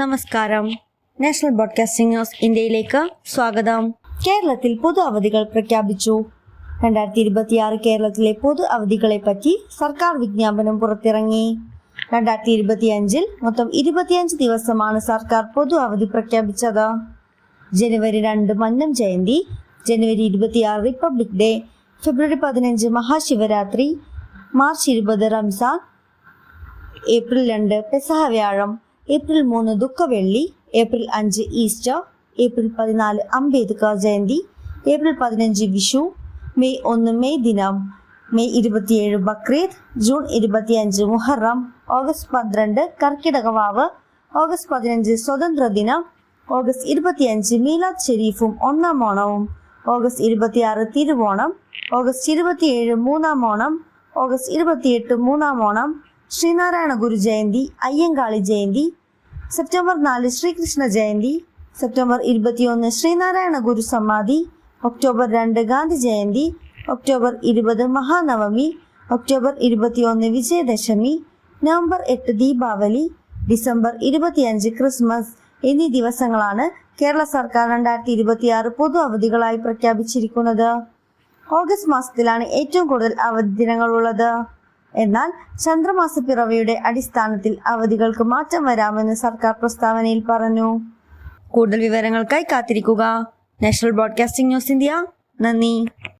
നമസ്കാരം. National broadcasting news ഇന്ത്യയിലേക്ക് സ്വാഗതം. കേരളത്തിൽ പൊതു അവധികൾ പ്രഖ്യാപിച്ചു. രണ്ടായിരത്തി ഇരുപത്തിയാറ് കേരളത്തിലെ പൊതു അവധികളെ പറ്റി സർക്കാർ വിജ്ഞാപനം പുറത്തിറങ്ങി. രണ്ടായിരത്തി ഇരുപത്തിയഞ്ചിൽ മൊത്തം ഇരുപത്തിയഞ്ച് ദിവസമാണ് സർക്കാർ പൊതു അവധി പ്രഖ്യാപിച്ചത്. ജനുവരി രണ്ട് മന്നം ജയന്തി ജനുവരി ഇരുപത്തിയാറ് റിപ്പബ്ലിക് ഡേ ഫെബ്രുവരി പതിനഞ്ച് മഹാശിവരാത്രി മാർച്ച് ഇരുപത് റംസാൻ ഏപ്രിൽ രണ്ട് പെസഹ വ്യാഴം ഏപ്രിൽ മൂന്ന് ദുഃഖവെള്ളി ഏപ്രിൽ അഞ്ച് ഈസ്റ്റർ ഏപ്രിൽ പതിനാല് അംബേദ്കർ ജയന്തി ഏപ്രിൽ പതിനഞ്ച് വിഷു മെയ് ഒന്ന് മെയ് ദിനം മെയ് ഇരുപത്തിയേഴ് ബക്രീദ് ജൂൺ ഇരുപത്തിയഞ്ച് മുഹറം ഓഗസ്റ്റ് പന്ത്രണ്ട് കർക്കിടകവാവ് ഓഗസ്റ്റ് പതിനഞ്ച് സ്വതന്ത്ര ദിനം ഓഗസ്റ്റ് ഇരുപത്തിയഞ്ച് മീലാദ് ഷെരീഫും ഒന്നാം ഓണവും ഓഗസ്റ്റ് ഇരുപത്തിയാറ് തിരുവോണം ഓഗസ്റ്റ് ഇരുപത്തിയേഴ് മൂന്നാം ഓണം ഓഗസ്റ്റ് ഇരുപത്തിയെട്ട് മൂന്നാം ഓണം ശ്രീനാരായണ ഗുരു ജയന്തി അയ്യങ്കാളി ജയന്തി സെപ്റ്റംബർ നാല് ശ്രീകൃഷ്ണ ജയന്തി സെപ്റ്റംബർ ഇരുപത്തിയൊന്ന് ശ്രീനാരായണ ഗുരു സമാധി ഒക്ടോബർ രണ്ട് ഗാന്ധി ജയന്തി ഒക്ടോബർ ഇരുപത് മഹാനവമി ഒക്ടോബർ ഇരുപത്തിയൊന്ന് വിജയദശമി നവംബർ എട്ട് ദീപാവലി ഡിസംബർ ഇരുപത്തിയഞ്ച് ക്രിസ്മസ് എന്നീ ദിവസങ്ങളാണ് കേരള സർക്കാർ രണ്ടായിരത്തി ഇരുപത്തിയാറ് പൊതു അവധികളായി പ്രഖ്യാപിച്ചിരിക്കുന്നത്. ഓഗസ്റ്റ് മാസത്തിലാണ് ഏറ്റവും കൂടുതൽ അവധി ദിനങ്ങളുള്ളത്. എന്നാൽ ചന്ദ്രമാസ പിറവിയുടെ അടിസ്ഥാനത്തിൽ അവധികൾക്ക് മാറ്റം വരാമെന്ന് സർക്കാർ പ്രസ്താവനയിൽ പറഞ്ഞു. കൂടുതൽ വിവരങ്ങൾക്കായി കാത്തിരിക്കുക. National broadcasting news India. നന്ദി.